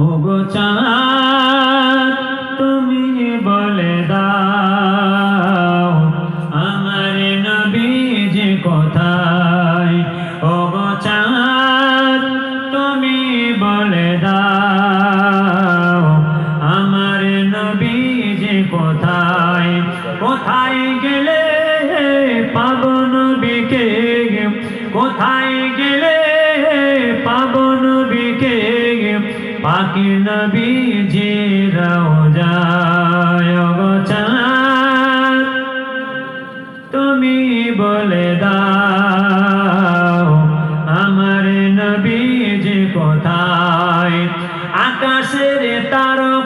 ওগো চাঁদ, তুমি বলে দাও, আমার নবী যে কোথায়? ওগো চাঁদ, তুমি বলে দাও, আমার নবী যে কোথায়? কোথায় গেলে পাবো নবীকে? কোথায় গেলে পাকি নবী যে তুমি বলে দাও আমার নবী যে কোথায়? আকাশের তারকারা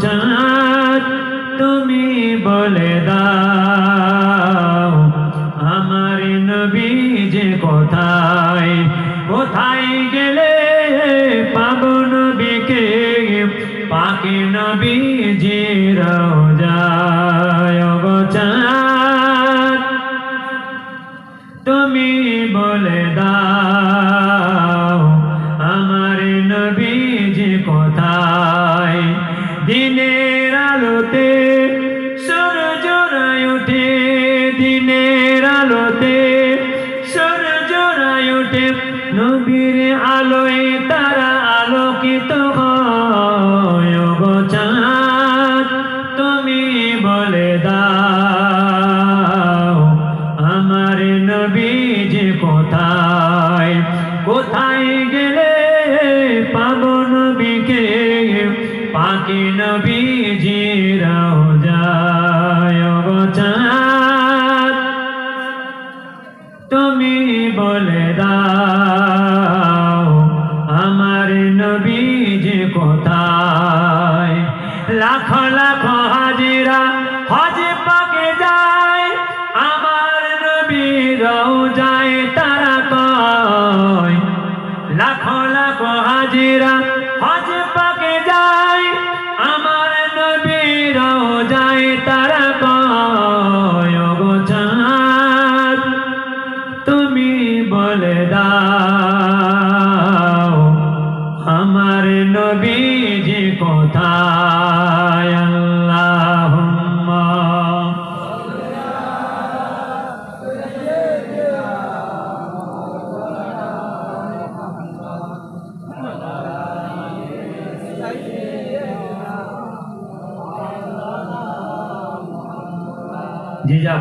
চাঁদ তুমি বলে দাও, আমার নবী যে কোথায়? কোথায় গেলে পাব নবীকে? পাকে নবী যে চাঁদ তুমি বলে দাও দিনের আলোতে সূর্য রায় ওঠে দিনের আলোতে সূর্য রায় ওঠে নবীর আলোয় তারা আলোকিত হয়। তুমি বলে দাও, আমার নবী যে কোথায় কোথায় গেলে পাকি নবী যে রোজায় গো তুমি বলে দাও, আমার নবী যে কোথায়? লাখ লাখ হাজিরা হজ পাকে যায়, আমার নবী যায় তারা কয় লাখ লাখ হাজিরা জি যা